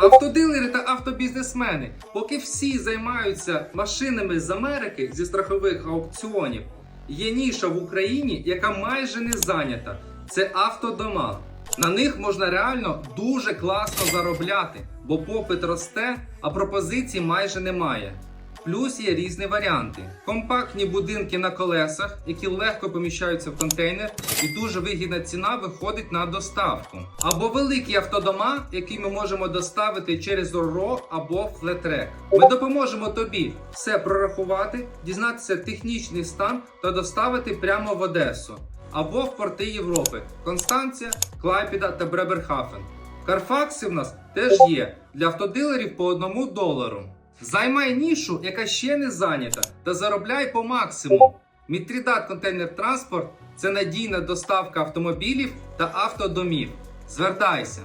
Автодилери та автобізнесмени, поки всі займаються машинами з Америки зі страхових аукціонів, є ніша в Україні, яка майже не зайнята. Це автодома. На них можна реально дуже класно заробляти, бо попит росте, а пропозицій майже немає. Плюс є різні варіанти: компактні будинки на колесах, які легко поміщаються в контейнер, і дуже вигідна ціна виходить на доставку. Або великі автодома, які ми можемо доставити через РО або флетрек. Ми допоможемо тобі все прорахувати, дізнатися технічний стан та доставити прямо в Одесу або в порти Європи: Констанція, Клайпіда та Бреберхафен. Карфакси в нас теж є для автодилерів по одному долару. Займай нішу, яка ще не зайнята, та заробляй по максимуму. Мітрідат Контейнер Транспорт це надійна доставка автомобілів та автодомів. Звертайся.